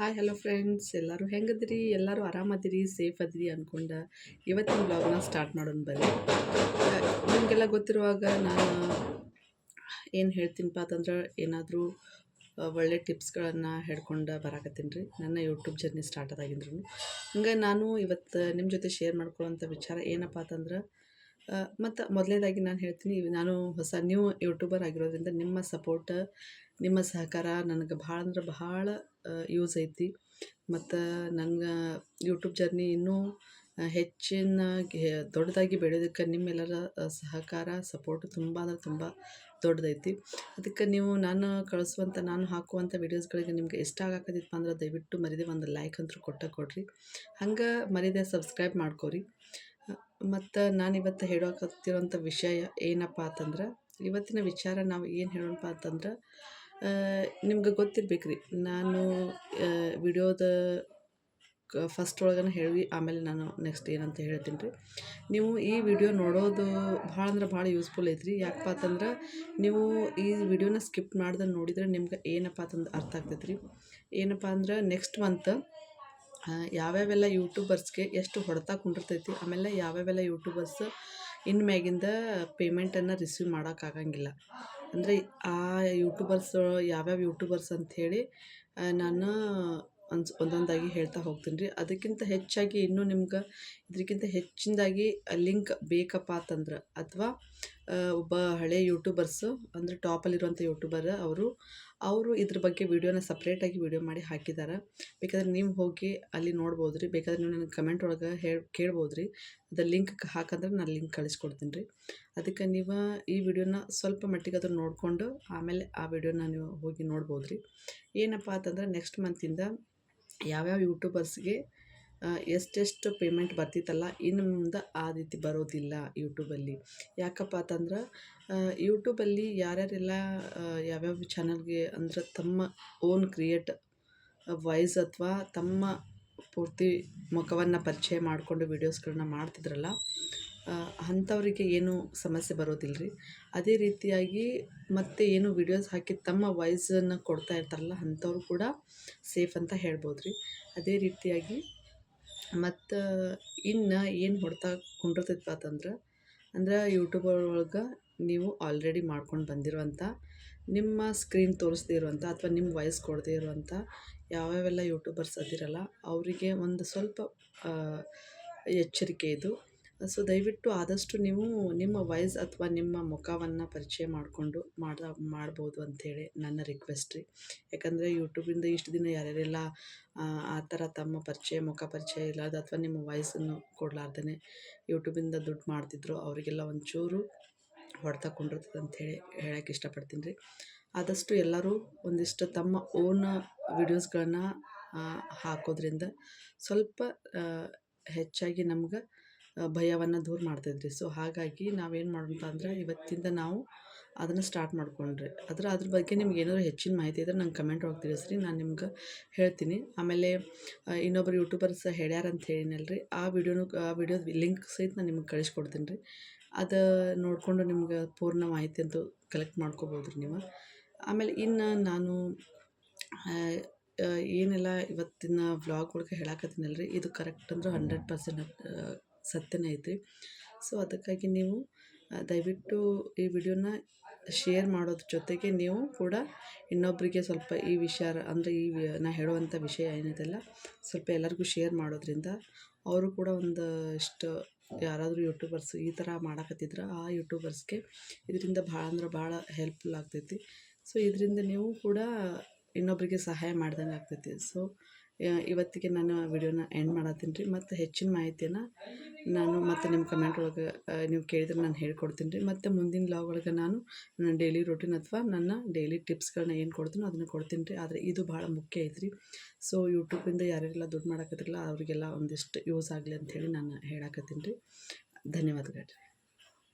Hi hello friends ಎಲ್ಲರೂ ಹೆಂಗದ್ರಿ? ಎಲ್ಲರೂ ಆರಾಮದಿರಿ? Safe ಅದಿರಿ ಅಂದ್ಕೊಂಡು ಇವತ್ತಿನ ಬ್ಲಾಗ್ನ ಸ್ಟಾರ್ಟ್ ಮಾಡೋಣ ಬರ್ರಿ ನಿಮಗೆಲ್ಲ ಗೊತ್ತಿರುವಾಗ ನಾನು ಏನು ಹೇಳ್ತೀನಪ್ಪ ಅಂತಂದ್ರೆ ಏನಾದರೂ ಒಳ್ಳೆ ಟಿಪ್ಸ್ಗಳನ್ನು ಹೇಳ್ಕೊಂಡು ಬರಾಕತ್ತೀನಿ ರೀ. ನನ್ನ ಯೂಟ್ಯೂಬ್ ಜರ್ನಿ ಸ್ಟಾರ್ಟ್ ಆದಾಗಿಂದ್ರು ಹಂಗೆ ನಾನು ಇವತ್ತು ನಿಮ್ಮ ಜೊತೆ ಶೇರ್ ಮಾಡ್ಕೊಳ್ಳೋಂಥ ವಿಚಾರ ಏನಪ್ಪ ಅಂತಂದ್ರೆ ಮತ್ತು ಮೊದಲನೇದಾಗಿ ನಾನು ಹೇಳ್ತೀನಿ ನಾನು ಹೊಸ ನ್ಯೂ ಯೂಟ್ಯೂಬರ್ ಆಗಿರೋದ್ರಿಂದ ನಿಮ್ಮ ಸಪೋರ್ಟ್, ನಿಮ್ಮ ಸಹಕಾರ ನನಗೆ ಭಾಳ ಅಂದ್ರೆ ಭಾಳ ಯೂಸ್ ಐತಿ. ಮತ್ತು ನಂಗೆ ಯೂಟ್ಯೂಬ್ ಜರ್ನಿ ಇನ್ನೂ ಹೆಚ್ಚಿನ ದೊಡ್ಡದಾಗಿ ಬೆಳೆಯೋದಕ್ಕೆ ನಿಮ್ಮೆಲ್ಲರ ಸಹಕಾರ, ಸಪೋರ್ಟ್ ತುಂಬ ಅಂದ್ರೆ ತುಂಬ ದೊಡ್ಡದೈತಿ. ಅದಕ್ಕೆ ನೀವು ನಾನು ಕಳಿಸುವಂಥ ನಾನು ಹಾಕುವಂಥ ವೀಡಿಯೋಸ್ಗಳಿಗೆ ನಿಮಗೆ ಇಷ್ಟ ಆಗಕತ್ತಿತ್ತು ಅಂದ್ರೆ ದಯವಿಟ್ಟು ಮರಿದೆ ಒಂದು ಲೈಕ್ ಅಂತೂ ಕೊಟ್ಟ ಕೊಡ್ರಿ. ಹಂಗೆ ಮರಿದೆ ಸಬ್ಸ್ಕ್ರೈಬ್ ಮಾಡ್ಕೊರಿ. ಮತ್ತು ನಾನು ಇವತ್ತು ಹೇಳೋಕತ್ತಿರೋಂಥ ವಿಷಯ ಏನಪ್ಪ ಅಂತಂದ್ರೆ, ಇವತ್ತಿನ ವಿಚಾರ ನಾವು ಏನು ಹೇಳೋಣಪ್ಪ ಅಂತಂದ್ರೆ ನಿಮ್ಗೆ ಗೊತ್ತಿರ್ಬೇಕು ರೀ ನಾನು ವಿಡಿಯೋದ ಫಸ್ಟ್ ಒಳಗನ ಹೇಳಿ, ಆಮೇಲೆ ನಾನು ನೆಕ್ಸ್ಟ್ ಏನಂತ ಹೇಳ್ತೀನಿ ರೀ ನೀವು ಈ ವಿಡಿಯೋ ನೋಡೋದು ಭಾಳ ಅಂದ್ರೆ ಭಾಳ ಯೂಸ್ಫುಲ್ ಐತ್ರಿ. ಯಾಕಪ್ಪ ಅಂತಂದ್ರೆ, ನೀವು ಈ ವಿಡಿಯೋನ ಸ್ಕಿಪ್ ಮಾಡ್ದೆ ನೋಡಿದ್ರೆ ನಿಮ್ಗೆ ಏನಪ್ಪ ಅಂತಂದು ಅರ್ಥ ಆಗ್ತೈತೆ ರೀ ಏನಪ್ಪ ಅಂದ್ರೆ ನೆಕ್ಸ್ಟ್ ಮಂತ್ ಯಾವ್ಯಾವೆಲ್ಲ ಯೂಟ್ಯೂಬರ್ಸ್ಗೆ ಎಷ್ಟು ಹೊಡೆತ ಕುಂಡಿರ್ತೈತಿ, ಆಮೇಲೆ ಯಾವ್ಯಾವೆಲ್ಲ ಯೂಟ್ಯೂಬರ್ಸ್ ಇನ್ನು ಮ್ಯಾಗಿಂದ ಪೇಮೆಂಟನ್ನು ರಿಸೀವ್ ಮಾಡೋಕ್ಕಾಗಂಗಿಲ್ಲ ಅಂದರೆ ಆ ಯೂಟ್ಯೂಬರ್ಸ್ ಯಾವ್ಯಾವ ಯೂಟ್ಯೂಬರ್ಸ್ ಅಂಥೇಳಿ ನಾನು ಅನ್ಸ್ ಒಂದೊಂದಾಗಿ ಹೇಳ್ತಾ ಹೋಗ್ತೀನಿ ರೀ. ಅದಕ್ಕಿಂತ ಹೆಚ್ಚಾಗಿ ಇನ್ನೂ ನಿಮ್ಗೆ ಇದಕ್ಕಿಂತ ಹೆಚ್ಚಿನದಾಗಿ ಲಿಂಕ್ ಬೇಕಪ್ಪ ಅಂತಂದ್ರೆ, ಅಥವಾ ಒಬ್ಬ ಹಳೆ ಯೂಟ್ಯೂಬರ್ಸು ಅಂದರೆ ಟಾಪಲ್ಲಿರುವಂಥ ಯೂಟ್ಯೂಬರ್ ಅವರು ಅವರು ಇದ್ರ ಬಗ್ಗೆ ವೀಡಿಯೋನ ಸಪ್ರೇಟಾಗಿ ವೀಡಿಯೋ ಮಾಡಿ ಹಾಕಿದ್ದಾರೆ ಬೇಕಾದ್ರೆ ನೀವು ಹೋಗಿ ಅಲ್ಲಿ ನೋಡ್ಬೋದು ರೀ ಬೇಕಾದ್ರೆ ನೀವು ನನಗೆ ಕಮೆಂಟ್ ಒಳಗೆ ಹೇಳಿ ಕೇಳ್ಬೋದು ರೀ ಅದು ಲಿಂಕ್ ಹಾಕಂದ್ರೆ ನಾನು ಲಿಂಕ್ ಕಳಿಸ್ಕೊಡ್ತೀನಿ ರೀ ಅದಕ್ಕೆ ನೀವು ಈ ವಿಡಿಯೋನ ಸ್ವಲ್ಪ ಮಟ್ಟಿಗೆ ಅದನ್ನು ನೋಡಿಕೊಂಡು ಆಮೇಲೆ ಆ ವಿಡಿಯೋನ ನೀವು ಹೋಗಿ ನೋಡ್ಬೋದು ರೀ ಏನಪ್ಪ ಅಂತಂದ್ರೆ ನೆಕ್ಸ್ಟ್ ಮಂತಿಂದ ಯಾವ್ಯಾವ ಯೂಟ್ಯೂಬರ್ಸ್ಗೆ ಎಷ್ಟೆಷ್ಟು ಪೇಮೆಂಟ್ ಬರ್ತಿತ್ತಲ್ಲ ಇನ್ನು ಮುಂದೆ ಆ ರೀತಿ ಬರೋದಿಲ್ಲ ಯೂಟ್ಯೂಬಲ್ಲಿ ಯಾಕಪ್ಪ ಅಂತಂದ್ರೆ ಯೂಟ್ಯೂಬಲ್ಲಿ ಯಾರ್ಯಾರೆಲ್ಲ ಯಾವ್ಯಾವ ಚಾನಲ್ಗೆ ಅಂದ್ರೆ ತಮ್ಮ ಓನ್ ಕ್ರಿಯೇಟ್ ವಾಯ್ಸ್ ಅಥವಾ ತಮ್ಮ ಪೂರ್ತಿ ಮುಖವನ್ನು ಪರಿಚಯ ಮಾಡಿಕೊಂಡು ವೀಡಿಯೋಸ್ಗಳನ್ನ ಮಾಡ್ತಿದ್ರಲ್ಲ ಅಂಥವ್ರಿಗೆ ಏನು ಸಮಸ್ಯೆ ಬರೋದಿಲ್ಲ ರೀ ಅದೇ ರೀತಿಯಾಗಿ ಮತ್ತೆ ಏನು ವೀಡಿಯೋಸ್ ಹಾಕಿ ತಮ್ಮ ವಾಯ್ಸನ್ನು ಕೊಡ್ತಾ ಇರ್ತಾರಲ್ಲ, ಅಂಥವ್ರು ಕೂಡ ಸೇಫ್ ಅಂತ ಹೇಳ್ಬೋದು ರೀ ಅದೇ ರೀತಿಯಾಗಿ ಮತ್ತು ಇನ್ನು ಏನು ಹೊಡ್ತಾ ಕುಂಡಿರ್ತೈತಪ್ಪ ಅಂತಂದ್ರೆ ಅಂದ್ರೆ ಯೂಟ್ಯೂಬ್ ಒಳಗೆ ನೀವು ಆಲ್ರೆಡಿ ಮಾಡ್ಕೊಂಡು ಬಂದಿರುವಂಥ ನಿಮ್ಮ ಸ್ಕ್ರೀನ್ ತೋರಿಸ್ದೇ ಇರುವಂಥ ಅಥವಾ ನಿಮ್ಮ ವಾಯ್ಸ್ ಕೊಡದೇ ಇರುವಂಥ ಯಾವ್ಯಾವೆಲ್ಲ ಯೂಟ್ಯೂಬರ್ಸ್ ಅದಿರಲ್ಲ, ಅವರಿಗೆ ಒಂದು ಸ್ವಲ್ಪ ಎಚ್ಚರಿಕೆ ಇದು. ಸೊ ದಯವಿಟ್ಟು ಆದಷ್ಟು ನೀವು ನಿಮ್ಮ ವಾಯ್ಸ್ ಅಥವಾ ನಿಮ್ಮ ಮುಖವನ್ನು ಪರಿಚಯ ಮಾಡಿಕೊಂಡು ಮಾಡ ಮಾಡ್ಬೋದು ಅಂಥೇಳಿ ನನ್ನ ರಿಕ್ವೆಸ್ಟ್ ರೀ. ಯಾಕಂದರೆ ಯೂಟ್ಯೂಬಿಂದ ಇಷ್ಟು ದಿನ ಯಾರ್ಯಾರೆಲ್ಲ, ಆ ಥರ ತಮ್ಮ ಪರಿಚಯ, ಮುಖ ಪರಿಚಯ ಇಲ್ಲದ ಅಥವಾ ನಿಮ್ಮ ವಾಯ್ಸನ್ನು ಕೊಡಲಾರ್ದೇ ಯೂಟ್ಯೂಬಿಂದ ದುಡ್ಡು ಮಾಡ್ತಿದ್ರು, ಅವರಿಗೆಲ್ಲ ಒಂಚೂರು ಹೊಡೆತ ಕೊಂಡಿರ್ತದೆ ಅಂಥೇಳಿ ಹೇಳೋಕ್ಕೆ ಇಷ್ಟಪಡ್ತೀನಿ ರೀ. ಆದಷ್ಟು ಎಲ್ಲರೂ ಒಂದಿಷ್ಟು ತಮ್ಮ ಓನ್ ವಿಡಿಯೋಸ್ಗಳನ್ನ ಹಾಕೋದ್ರಿಂದ ಸ್ವಲ್ಪ ಹೆಚ್ಚಾಗಿ ನಮ್ಗೆ ಭಯವನ್ನು ದೂರ ಮಾಡ್ತೈತೆ ಸೊ ಹಾಗಾಗಿ ನಾವೇನು ಮಾಡೋಣ ಅಂದರೆ ಇವತ್ತಿಂದ ನಾವು ಅದನ್ನು ಸ್ಟಾರ್ಟ್ ಮಾಡಿಕೊಂಡ್ರಿ. ಅದ್ರ ಅದ್ರ ಬಗ್ಗೆ ನಿಮ್ಗೆ ಏನಾದರೂ ಹೆಚ್ಚಿನ ಮಾಹಿತಿ ಇದ್ರೆ ನಂಗೆ ಕಮೆಂಟ್ ಒಳಗೆ ತಿಳಿಸ್ರಿ. ನಾನು ನಿಮ್ಗೆ ಹೇಳ್ತೀನಿ. ಆಮೇಲೆ ಇನ್ನೊಬ್ಬರು ಯೂಟ್ಯೂಬರ್ಸ್ ಹೇಳ್ಯಾರ ಅಂತ ಹೇಳಿನಲ್ರಿ. ಆ ವಿಡಿಯೋನು, ಆ ವಿಡಿಯೋದ ಲಿಂಕ್ ಸಹಿತ ನಾನು ನಿಮ್ಗೆ ಕಳಿಸ್ಕೊಡ್ತೀನಿ ರೀ ಅದು ನೋಡಿಕೊಂಡು ನಿಮ್ಗೆ ಪೂರ್ಣ ಮಾಹಿತಿ ಅಂತೂ ಕಲೆಕ್ಟ್ ಮಾಡ್ಕೋಬೋದು ರೀ ನೀವು. ಆಮೇಲೆ ಇನ್ನು ನಾನು ಏನೆಲ್ಲ ಇವತ್ತಿನ ವ್ಲಾಗ್ ಒಳಗೆ ಹೇಳಕತ್ತೀನಲ್ಲ ರೀ ಇದು ಕರೆಕ್ಟ್ ಅಂದ್ರೆ ಹಂಡ್ರೆಡ್ ಪರ್ಸೆಂಟ್ ಸತ್ಯನೇ ಐತ್ರಿ. ಸೊ ಅದಕ್ಕಾಗಿ ನೀವು ದಯವಿಟ್ಟು ಈ ವಿಡಿಯೋನ ಶೇರ್ ಮಾಡೋದ್ರ ಜೊತೆಗೆ ನೀವು ಕೂಡ ಇನ್ನೊಬ್ಬರಿಗೆ ಸ್ವಲ್ಪ ಈ ವಿಷಯ, ಅಂದರೆ ಈ ನಾ ಹೇಳುವಂಥ ವಿಷಯ ಏನಿದೆಲ್ಲ ಸ್ವಲ್ಪ ಎಲ್ಲರಿಗೂ ಶೇರ್ ಮಾಡೋದ್ರಿಂದ ಅವರು ಕೂಡ ಒಂದು ಇಷ್ಟು ಯಾರಾದರೂ ಯೂಟ್ಯೂಬರ್ಸ್ ಈ ಥರ ಮಾಡಕತ್ತಿದ್ರೆ ಆ ಯೂಟ್ಯೂಬರ್ಸ್ಗೆ ಇದರಿಂದ ಭಾಳ ಅಂದ್ರೆ ಭಾಳ ಹೆಲ್ಪ್ಫುಲ್ ಆಗ್ತೈತಿ. ಸೊ ಇದರಿಂದ ನೀವು ಕೂಡ ಇನ್ನೊಬ್ಬರಿಗೆ ಸಹಾಯ ಮಾಡ್ದಂಗೆ ಆಗ್ತೈತಿ. ಸೊ ಇವತ್ತಿಗೆ ನಾನು ವಿಡಿಯೋನ ಎಂಡ್ ಮಾಡತ್ತೀನಿ ರೀ. ಮತ್ತು ಹೆಚ್ಚಿನ ಮಾಹಿತಿಯನ್ನು ನಾನು ಮತ್ತು ನಿಮ್ಮ ಕಮೆಂಟ್ ಒಳಗೆ ನೀವು ಕೇಳಿದ್ರೆ ನಾನು ಹೇಳ್ಕೊಡ್ತೀನಿ ರೀ. ಮತ್ತು ಮುಂದಿನ ಲಾಗ್ ಒಳಗೆ ನಾನು ನನ್ನ ಡೈಲಿ ರೂಟೀನ್ ಅಥವಾ ನನ್ನ ಡೈಲಿ ಟಿಪ್ಸ್ಗಳನ್ನ ಏನು ಕೊಡ್ತೀನೋ ಅದನ್ನು ಕೊಡ್ತೀನಿ ರೀ. ಆದರೆ ಇದು ಭಾಳ ಮುಖ್ಯ ಐತ್ರಿ. ಸೊ ಯೂಟ್ಯೂಬಿಂದ ಯಾರ್ಯಾರೆಲ್ಲ ದುಡ್ಡು ಮಾಡಕತ್ತಿರಲ್ಲ, ಅವರಿಗೆಲ್ಲ ಒಂದಿಷ್ಟು ಯೂಸ್ ಆಗಲಿ ಅಂಥೇಳಿ ನಾನು ಹೇಳಕತ್ತೀನಿ ರೀ. ಧನ್ಯವಾದಗಳು